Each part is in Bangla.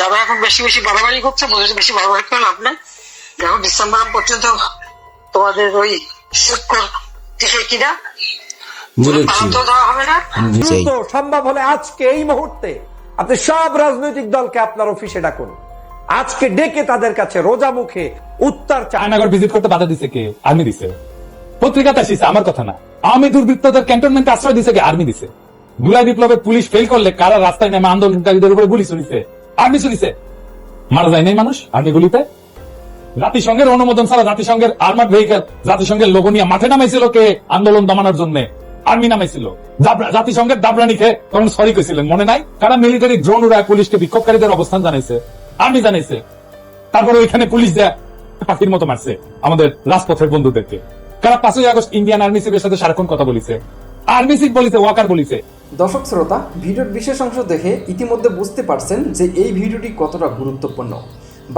যারা এখন বেশি বেশি বাড়াবাড়ি করছে বলে বেশি বাড়াবাড়ি করে লাভ নেই দেখো ডিসেম্বর পর্যন্ত তোমাদের ওই কিনা সম্ভব হলে আজকে এই মুহূর্তে আপনি সব রাজনৈতিক দলকে আপনার অফিসে ডাকুন। আজকে ডেকে তাদের কাছে রোজা মুখে উত্তর চান। আয়নাগর ভিজিট করতে বাধা দিছে কে? আর্মি দিছে। পত্রিকাতে আসিছে আমার কথা না। আওয়ামী দুর্বৃত্তদের ক্যান্টনমেন্টে আশ্রয় দিছে কে? আর্মি দিছে। জুলাই বিপ্লবে পুলিশ ফেল করলে কারা রাস্তায় নেমে আন্দোলনকারীদের উপরে গুলি চলিছে আর্মি চলিছে। মারা যায় নাই মানুষ আর্মি গুলিতে। জাতিসংঘের অনুমোদন ছাড়া জাতিসংঘের আর্মার ভেহিকেল জাতিসংঘের লোগো নিয়ে মাঠে নামাইছিল কে? আন্দোলন দমানোর জন্য। আর্মি নামাইছিল। জাতিসংঘের দাবরানি খেয়ে তখন সরি কইছিলেন, মনে নাই? কারা মিলিটারি ড্রোন উড়ায় পুলিশকে বিক্ষোভকারীদের অবস্থান জানাইছে? আর্মি জানাইছে। তারপরে ওইখানে পুলিশ দেয় পাখির মতো মারছে আমাদের রাজপথের বন্ধুদেরকে। কারা পাঁচই আগস্ট ইন্ডিয়ান আর্মি চিফের সাথে সারাক্ষণ কথা বলিছে। আর্মি চিফ বলিছে ওয়াকার বলিছে। দর্শক শ্রোতা, ভিডিওর বিশেষ অংশ দেখে ইতিমধ্যে বুঝতে পারছেন যে এই ভিডিওটি কতটা গুরুত্বপূর্ণ।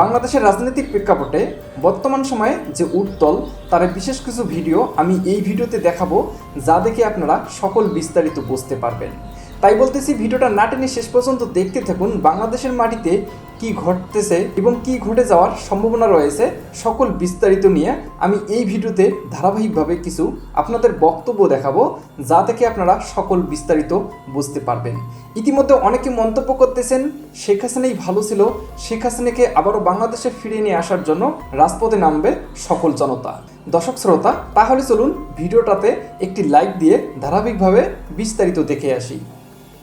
বাংলাদেশের রাজনৈতিক প্রেক্ষাপটে বর্তমান সময়ে যে উত্তল, তার বিশেষ কিছু ভিডিও আমি এই ভিডিওতে দেখাবো, যা দেখে আপনারা সকল বিস্তারিত বুঝতে পারবেন। তাই বলতেছি ভিডিওটা না টেনে শেষ পর্যন্ত দেখতে থাকুন বাংলাদেশের মাটিতে কি ঘটতেছে এবং কি ঘটে যাওয়ার সম্ভাবনা রয়েছে সকল বিস্তারিত নিয়ে আমি এই ভিডিওতে ধারাবাহিকভাবে কিছু আপনাদের বক্তব্য দেখাবো যা থেকে আপনারা সকল বিস্তারিত বুঝতে পারবেন। ইতিমধ্যে অনেকে মন্তব্য করতেছেন, শেখ হাসিনাই ভালো ছিল, শেখ হাসিনাকে আবারও বাংলাদেশে ফিরিয়ে নিয়ে আসার জন্য রাজপথে নামবে সকল জনতা। দর্শক শ্রোতা, তাহলে চলুন ভিডিওটাতে একটি লাইক দিয়ে ধারাবাহিকভাবে বিস্তারিত দেখে আসি।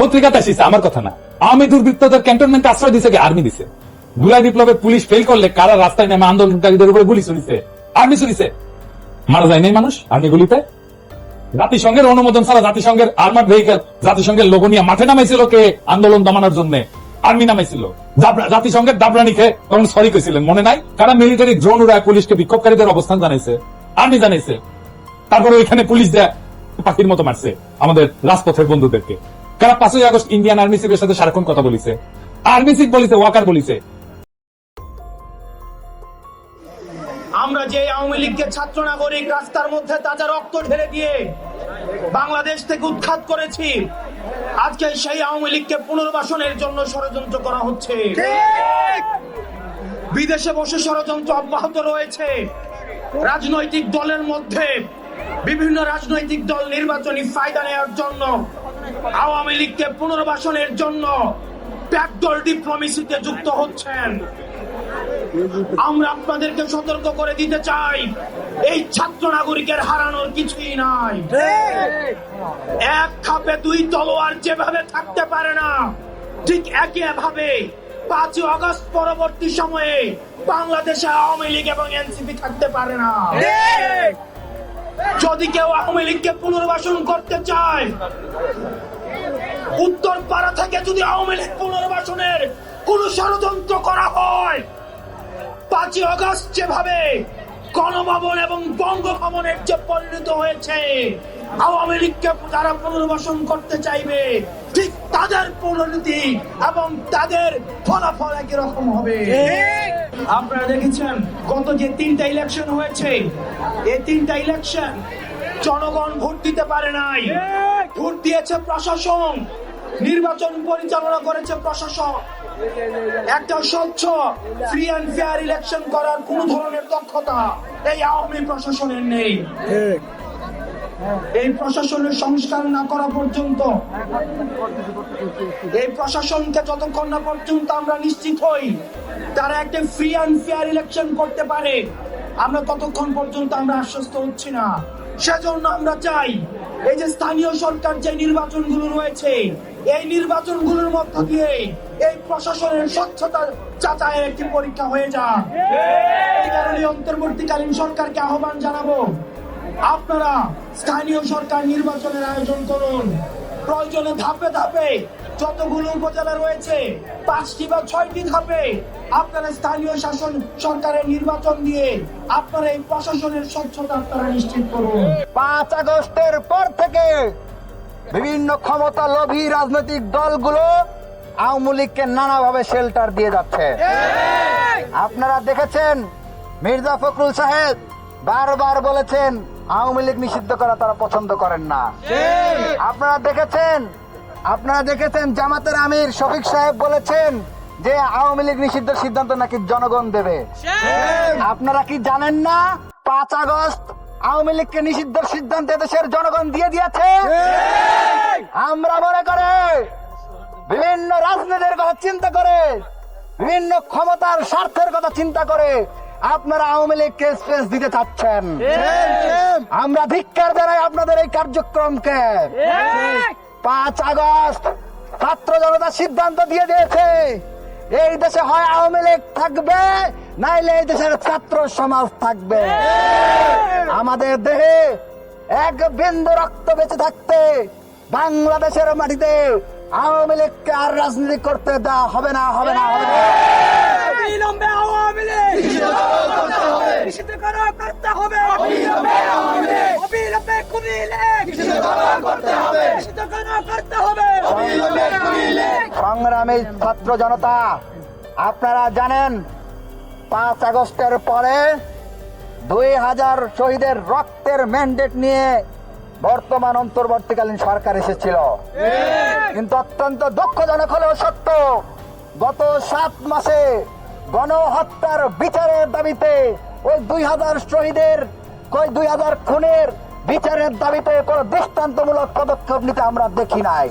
পত্রিকাতে আসিছে, আমার কথা না। আওয়ামী দুর্বৃত্তদের ক্যান্টনমেন্টে আশ্রয় দিছে আর্মি দিছে। জুলাই বিপ্লবে পুলিশ ফেল করলে কারা রাস্তায় নেমে আন্দোলনকারীদের উপরে গুলি চলিছে আর্মি চলিছে মারা যায় নাই মানুষ? আর্মি গুলিতে? জাতিসংঘের অনুমোদন ছাড়া জাতিসংঘের আর্মার ভেহিকেল জাতিসংঘের লোগো নিয়ে মাঠে নামাইছিল কে? আন্দোলন দমানোর জন্য। আর্মি নামাইছিল। জাতিসংঘের দাবরানি খেয়ে তখন সরি কইছিলেন, মনে নাই? কারা মিলিটারি ড্রোন উড়ায় পুলিশকে বিক্ষোভকারীদের অবস্থান জানাইছে? আর্মি জানাইছে। তারপরে ওইখানে পুলিশ দেয় পাখির মতো মারছে আমাদের রাজপথের বন্ধুদেরকে। কারা পাঁচই আগস্ট ইন্ডিয়ান আর্মি চিফের সাথে সারাক্ষণ কথা বলিছে? আর্মি চিফ বলিছে ওয়াকার বলিছে। আমরা যে আওয়ামী লীগকে ছাত্র নাগরিক রাস্তার মধ্যে তাজা রক্ত ঢেলে দিয়ে বাংলাদেশ থেকে উৎখাত করেছি আজকে সেই আওয়ামী লীগকে পুনর্বাসনের জন্য ষড়যন্ত্র করা হচ্ছে। বিদেশে বসে ষড়যন্ত্র অব্যাহত রয়েছে। রাজনৈতিক দলের মধ্যে বিভিন্ন রাজনৈতিক দল নির্বাচনী ফায়দা নেওয়ার জন্য আওয়ামী লীগকে পুনর্বাসনের জন্য ব্যাকডোর ডিপ্লোমেসিতে যুক্ত হচ্ছেন। আমরা আপনাদেরকে সতর্ক করে দিতে চাই, এই ছাত্র নাগরিকের হারানোর কিছুই নাই। এক খাপে দুই তলোয়ার যেভাবে থাকতে পারে না, ঠিক একই ভাবে পাঁচই আগস্ট পরবর্তী সময়ে বাংলাদেশে আওয়ামী লীগ এবং এনসিপি থাকতে পারে না। যদি কেউ আওয়ামী লীগকে পুনর্বাসন করতে চায়, উত্তর পাড়া থেকে যদি আওয়ামী লীগ পুনর্বাসনের কোন ষড়যন্ত্র করা হয়, পাঁচই অগস্ট যেভাবে গণভবন এবং বঙ্গভবনের যে পরিণত হয়েছে আওয়ামী লীগকে তারা পুনর্বাসন করতে চাইবে। ঠিক তাদের পরিণতি এবং তাদের ফলাফল একই রকম হবে আপনারা দেখেছেন গত যে তিনটা ইলেকশন হয়েছে এই তিনটা ইলেকশন জনগণ ভোট দিতে পারে নাই। ভোট দিয়েছে প্রশাসন নির্বাচন পরিচালনা করেছে প্রশাসন। একটা স্বচ্ছ ফ্রি অ্যান্ড ফেয়ার ইলেকশন করার কোন ধরনের দক্ষতা এই আওয়ামী প্রশাসনের নেই। এই প্রশাসনের সংস্কার না করা পর্যন্ত, এই প্রশাসনকে যতক্ষণ না পর্যন্ত আমরা নিশ্চিত হই, তারা একটা ফ্রি অ্যান্ড ফেয়ার ইলেকশন করতে পারে, আমরা ততক্ষণ পর্যন্ত আমরা আশ্বস্ত হচ্ছি না। সেজন্য আমরা চাই, এই যে স্থানীয় সরকার যে নির্বাচনগুলো রয়েছে, এই নির্বাচনগুলোর মধ্য দিয়ে এই প্রশাসনের স্বচ্ছতা যাচাইয়ের একটি পরীক্ষা হয়ে যাক। এই কারণে অন্তর্বর্তীকালীন সরকারকে আহ্বান জানাব আপনারা স্থানীয় সরকার নির্বাচনের আয়োজন করুন। প্রয়োজনে ধাপে ধাপে যতগুলো উপজেলা রয়েছে পাঁচটি বা ছয়টি ধাপে আপনারা স্থানীয় শাসন সরকারের নির্বাচন দিয়ে আপনারা এই প্রশাসনের স্বচ্ছতা আপনারা নিশ্চিত করুন। পাঁচ আগস্টের পর থেকে বিভিন্ন ক্ষমতা লোভী রাজনৈতিক দলগুলো আওয়ামী লীগকে নানাভাবে শেল্টার দিয়ে যাচ্ছে। আপনারা দেখেছেন মির্জা ফখরুল সাহেব বারবার বলেছেন আওয়ামী লীগ নিষিদ্ধ করা তারা পছন্দ করেন না। আপনারা দেখেছেন? আপনারা দেখেছেন জামাতের আমির শফিক সাহেব বলেছেন যে আওয়ামী লীগ নিষিদ্ধ সিদ্ধান্ত নাকি জনগণ দেবে। আপনারা কি জানেন না? পাঁচ আগস্ট আওয়ামী লীগকে নিষিদ্ধ সিদ্ধান্ত দেশের জনগণ দিয়ে দিয়েছে? আমরা মনে করে বিভিন্ন রাজনীতির কথা চিন্তা করে বিভিন্ন ক্ষমতার স্বার্থের কথা চিন্তা করে আপনারা আওয়ামী লীগকে স্পেস দিতে চাচ্ছেন। আমরা ধিক্কার জানাই আপনাদের এই কার্যক্রমকে। পাঁচ আগস্ট ছাত্র জনতা সিদ্ধান্ত দিয়ে দিয়েছে, এই দেশে হয় আওয়ামী লীগ থাকবে, নাইলে এই দেশের ছাত্র সমাজ থাকবে। আমাদের দেহে এক বিন্দু রক্ত বেঁচে থাকতে বাংলাদেশের মাটিতে আওয়ামী লীগকে আর রাজনীতি করতে দেওয়া হবে না হবে না হবে না। অবিলম্বে আওয়ামী সংগ্রামী ছাত্র জনতা, আপনারা জানেন, পাঁচ আগস্টের পরে দুই হাজার শহীদের রক্তের ম্যান্ডেট নিয়ে বর্তমান অন্তর্বর্তীকালীন সরকার এসেছিল। কিন্তু অত্যন্ত দুঃখজনক হলেও সত্য, গত সাত মাসে গণহত্যার বিচারের দাবিতে ওই দুই হাজার শহীদের ওই দুই হাজার খুনের বিচারের দাবিতে কোনো দৃষ্টান্তমূলক পদক্ষেপ নিতে আমরা দেখি নাই।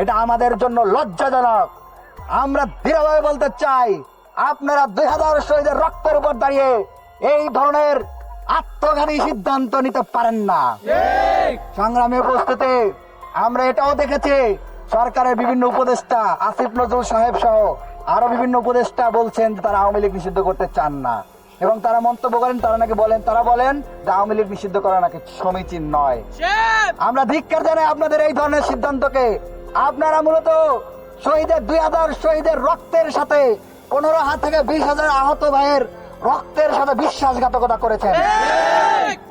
এটা আমাদের জন্য লজ্জাজনক। আমরা দৃঢ়ভাবে বলতে চাই আপনারা দুই হাজার শহীদের রক্তের উপর দাঁড়িয়ে এই ধরনের আত্মঘাতী সিদ্ধান্ত নিতে পারেন না। সংগ্রামী উপস্থিতি আমরা এটাও দেখেছি সরকারের বিভিন্ন উপদেষ্টা আসিফ নজরুল সাহেব সহ আরও বিভিন্ন উপদেষ্টা বলছেন যে তারা আওয়ামী লীগ নিষিদ্ধ করতে চান না। এবং তারা মন্তব্য করেন তারা নাকি বলেন তারা বলেন যে আওয়ামী লীগ নিষিদ্ধ করা নাকি সমীচীন নয়। আমরা ধিক্কার জানাই আপনাদের এই ধরনের সিদ্ধান্তকে। আপনারা মূলত শহীদের দুই হাজার শহীদের রক্তের সাথে পনেরো হাত থেকে বিশ হাজার আহত ভাইয়ের রক্তের সাথে বিশ্বাসঘাতকতা করেছেন।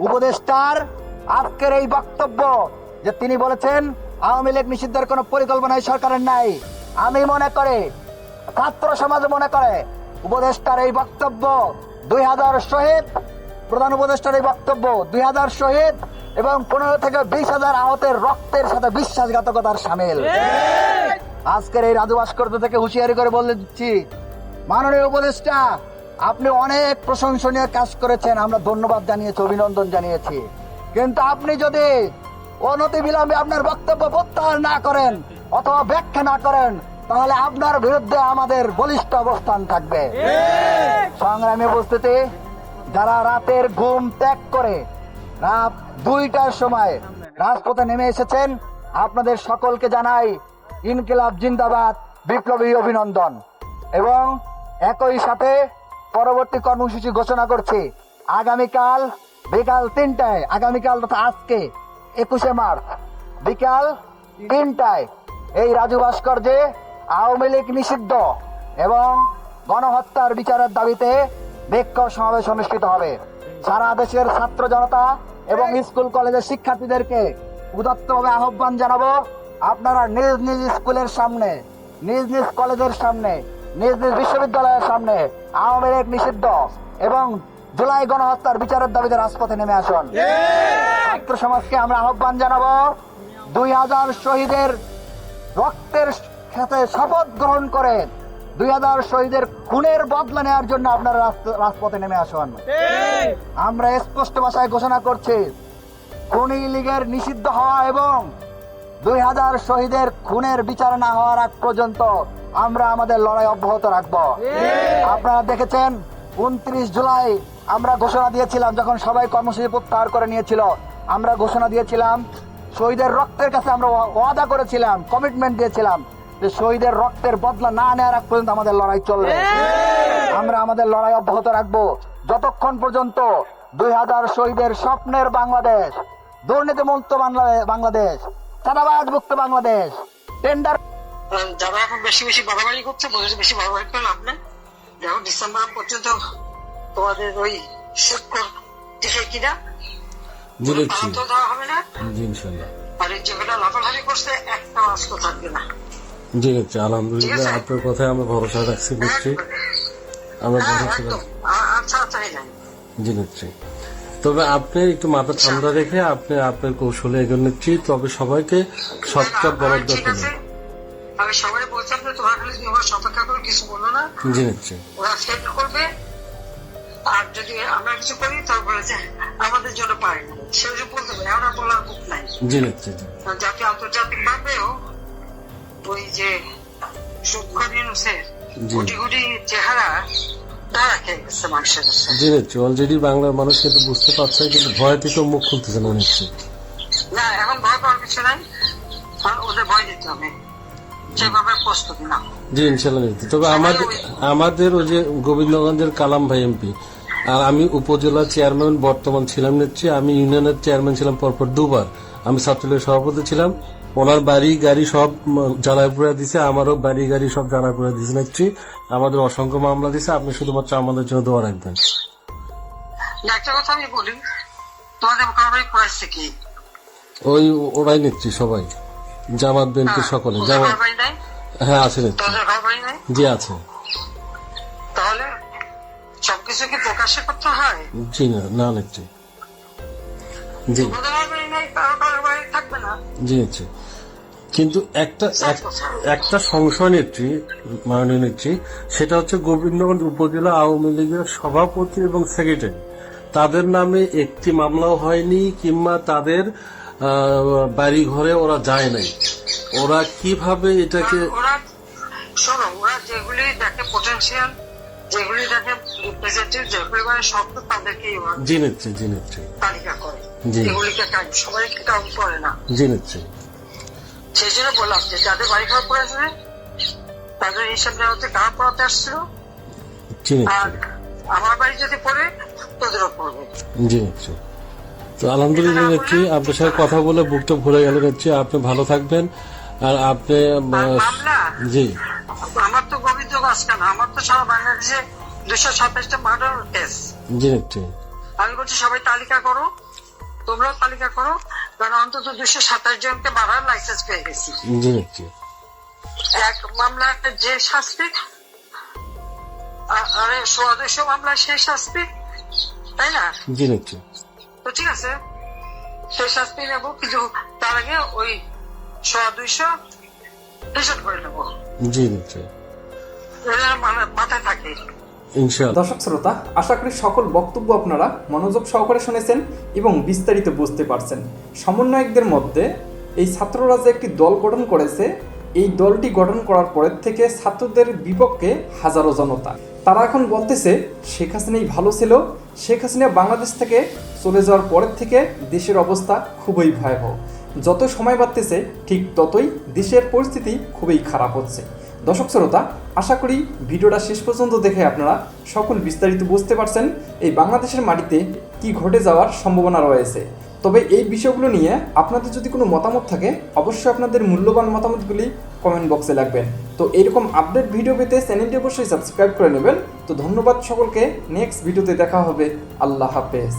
উপদেষ্টার আজকের এই বক্তব্য যে তিনি বলেছেন আওয়ামী লীগ নিষিদ্ধের কোন পরিকল্পনা সরকারের নাই। আমি মনে করে ছাত্র সমাজ মনে করে। উপদেষ্টার এই বক্তব্য দুই হাজার শহীদ, প্রধান উপদেষ্টার এই বক্তব্য দুই হাজার শহীদ এবং পনেরো থেকে বিশ হাজার আহতের রক্তের সাথে বিশ্বাসঘাতকতার সামিল। আজকের এই রাজু ভাস্কর্য থেকে হুঁশিয়ারি করে বলে দিচ্ছি, মাননীয় উপদেষ্টা, আপনি অনেক প্রশংসনীয় কাজ করেছেন, আমরা ধন্যবাদ জানিয়েছি, অভিনন্দন জানিয়েছি। কিন্তু আপনি যদি অনতি বিলম্বে আপনার বক্তব্য প্রত্যাহার না করেন অথবা ব্যাখ্যা না করেন তাহলে আপনার বিরুদ্ধে আমাদের বলিষ্ঠ অবস্থান থাকবে। সংগ্রামী উপস্থিতি, যারা রাতের ঘুম ত্যাগ করে, রাত দুইটার সময় রাজপথে নেমে এসেছেন, আপনাদের সকলকে জানাই ইনকিলাব জিন্দাবাদ, বিপ্লবী অভিনন্দন। এবং একই সাথে পরবর্তী কর্মসূচি ঘোষণা করছি, আগামীকাল বিকাল তিনটায়, আগামীকাল তথা আজকে একুশে মার্চ, বিকাল তিনটায় এই রাজু ভাস্কর্যে আওয়ামী লীগ নিষিদ্ধ এবং গণহত্যার বিচারের দাবিতে বিক্ষোভ সমাবেশ অনুষ্ঠিত হবে। সারা দেশের ছাত্র জনতা এবং স্কুল কলেজের শিক্ষার্থীদেরকে উদাত্তভাবে আহ্বান জানাব, আপনারা নিজ নিজ স্কুলের সামনে, নিজ নিজ কলেজের সামনে, নিজ নিজ বিশ্ববিদ্যালয়ের সামনে আওয়ামী লীগ নিষিদ্ধ এবং জুলাই গণহত্যার বিচারের দাবিতে রাজপথে নেমে আসুন। ছাত্র সমাজকে আমরা আহ্বান জানাব, দুই হাজার শহীদের রক্তের সাথে শপথ গ্রহণ করে দুই হাজার শহীদের খুনের বদলা নেওয়ার জন্য আপনারা রাজপথে নেমে আসুন। আমরা স্পষ্ট ভাষায় ঘোষণা করছি খুনি লীগের নিষিদ্ধ হওয়া এবং দুই হাজার শহীদের খুনের বিচার না হওয়ার আগ পর্যন্ত আমরা আমাদের লড়াই অব্যাহত রাখব। আপনারা দেখেছেন উনত্রিশ জুলাই আমরা ঘোষণা দিয়েছিলাম যখন সবাই কর্মসূচি প্রত্যাহার করে নিয়েছিল আমরা ঘোষণা দিয়েছিলাম শহীদের রক্তের কাছে আমরা ওয়াদা করেছিলাম কমিটমেন্ট দিয়েছিলাম। যে শহীদের রক্তের বদলা না নেওয়ার আগ পর্যন্ত আমাদের লড়াই চলবে। আমরা আমাদের লড়াই অব্যাহত রাখব। যতক্ষণ পর্যন্ত দুই হাজার শহীদের স্বপ্নের বাংলাদেশ দুর্নীতি মুক্ত বাংলাদেশ চাঁদাবাজ মুক্ত বাংলাদেশ টেন্ডার যারা এখন বেশি বেশি বাড়াবাড়ি করছে বলে বেশি বাড়াবাড়ি করে লাভ নেই। দেখো ডিসেম্বর পর্যন্ত তোমাদের ওই শুক্র টিকে কিনা দেওয়া হবে না। আর এই যেগুলো লাফালাফি করছে একটা অস্ত্র থাকবে না। জি দেখছি আলহামদুলিল্লাহ আপনার কথায় আমরা ভরসা রাখছি নিচ্ছি আমরা হ্যাঁ, ভরসা রাখছি। আচ্ছা আচ্ছা জি নিচ্ছি তবে আপনি একটু মাথা ঠান্ডা রেখে আপনি আপনার কৌশলে এগিয়ে নিচ্ছি তবে সবাইকে ঠিক দরকার আছে। নেই আমি সবাই বলছিলাম যে তোমার খালি তুমি আমার করে কিছু বলো না। জি নিচ্ছি ওরা সেট করবে। আর যদি আমরা কিছু করি তারপরে যে আমাদের জন্য পারে। না সে যে বলতে পারে আমরা বলার মুখ নাই। জি জি। জাতীয় আন্তর্জাতিক ভাবেও ওই যে জি। চেহারা নিচ্ছি অলরেডি বাংলার মানুষ কিন্তু বুঝতে পারছে কিন্তু ভয় থেকে মুখ খুলতেছে না নিচ্ছি না এখন ভয় পাওয়ার কিছু নাই। ওদের ভয় দিতে হবে। সেভাবে প্রস্তুতি না। জি ইনশাল্লাহ নিচ্ছি তবে আমাদের আমাদের ওই যে গোবিন্দগঞ্জের কালাম ভাই এমপি আর আমি উপজেলা চেয়ারম্যান বর্তমান ছিলাম নিচ্ছি আমি ইউনিয়নের চেয়ারম্যান ছিলাম পরপর দুবার। আমি ছাত্রলীগের সভাপতি ছিলাম। ওনার বাড়ি গাড়ি সব জ্বালায় পুরা দিছে আমারও বাড়ি গাড়ি সব জ্বালায় পুরা দিছে। নিচ্ছি আমাদের অসংখ্য মামলা দিছে আপনি শুধুমাত্র আমাদের জন্য দোয়া রাখবেন। একটা কথা আমি বলি তোমাদের মোকাবিলা করেছে কি? ওই ওরাই নিচ্ছি সবাই। জামাত বিএনপি সকলে। জামাত হ্যাঁ আছে জি আছে। তাহলে সবকিছু কি প্রকাশ্যে করতে হয়? জি না না নিচ্ছি জি। জি নিচ্ছি কিন্তু একটা একটা সংশয় নেত্রী মাননীয় নেত্রী সেটা হচ্ছে গোবিন্দগঞ্জ উপজেলা আওয়ামী লীগের সভাপতি এবং সেক্রেটারি তাদের নামে একটি মামলাও হয়নি কিংবা তাদের বাড়ি ঘরে ওরা যায় নাই। ওরা কীভাবে এটাকে শোনো ওরা যেগুলি দেখে পোটেনশিয়াল যেগুলি দেখে রিপ্রেজেন্টেটিভ যেগুলি মানে শব্দ জি নিচ্ছি জি নিচ্ছি তালিকা করে। জি। এগুলিকে সবাইকে কাউন্ট করে না। জি নিচ্ছি সেই জন্য বললাম যে যাদের বাড়ি ঘর পড়েছে তাদের হিসাব নেওয়া হচ্ছে কার পড়াতে আসছিল? আর আমার বাড়ি যদি পড়ে তোদেরও পড়বে। জি তো আলহামদুলিল্লাহ নেত্রী আপনার সাথে কথা বলে বুকটা ভরে গেল নেত্রী। আপনি ভালো থাকবেন। আর আপনি জি। আমার তো গোবিন্দ গাছ কেন? আমার তো সারা বাংলাদেশে দুশো সাতাশটা মার্ডার কেস জি আমি বলছি সবাই তালিকা করো। তোমরাও তালিকা করো। কারণ অন্তত দুশো সাতাশ জনকে মারার লাইসেন্স পেয়ে গেছি। এক মামলা যে শাস্তি আরে সোয়া মামলা সেই শাস্তি তাই না? তো ঠিক আছে সেই শাস্তি নেব কিন্তু তার আগে ওই সোয়া দুইশো হিসাব করে নেব। জি এটা মানে মাথায় থাকে। দর্শক শ্রোতা, আশা করি সকল বক্তব্য আপনারা মনোযোগ সহকারে শুনেছেন এবং বিস্তারিত বুঝতে পারছেন। সমন্বয়কদের মধ্যে এই ছাত্ররা যে একটি দল গঠন করেছে, এই দলটি গঠন করার পরের থেকে ছাত্রদের বিপক্ষে হাজারো জনতা। তারা এখন বলতেছে, শেখ হাসিনাই ভালো ছিল। শেখ হাসিনা বাংলাদেশ থেকে চলে যাওয়ার পরের থেকে দেশের অবস্থা খুবই ভয়াবহ। যত সময় বাড়তেছে, ঠিক ততই দেশের পরিস্থিতি খুবই খারাপ হচ্ছে। দর্শক শ্রোতা, আশা করি ভিডিওটা শেষ পর্যন্ত দেখে আপনারা সকল বিস্তারিত বুঝতে পারছেন এই বাংলাদেশের মাটিতে কি ঘটে যাওয়ার সম্ভাবনা রয়েছে। তবে এই বিষয়গুলো নিয়ে আপনাদের যদি কোনো মতামত থাকে, অবশ্যই আপনাদের মূল্যবান মতামতগুলি কমেন্ট বক্সে লাগবেন তো এরকম আপডেট ভিডিও পেতে চ্যানেলটি অবশ্যই সাবস্ক্রাইব করে নেবেন। তো ধন্যবাদ সকলকে। নেক্সট ভিডিওতে দেখা হবে। আল্লাহ হাফেজ।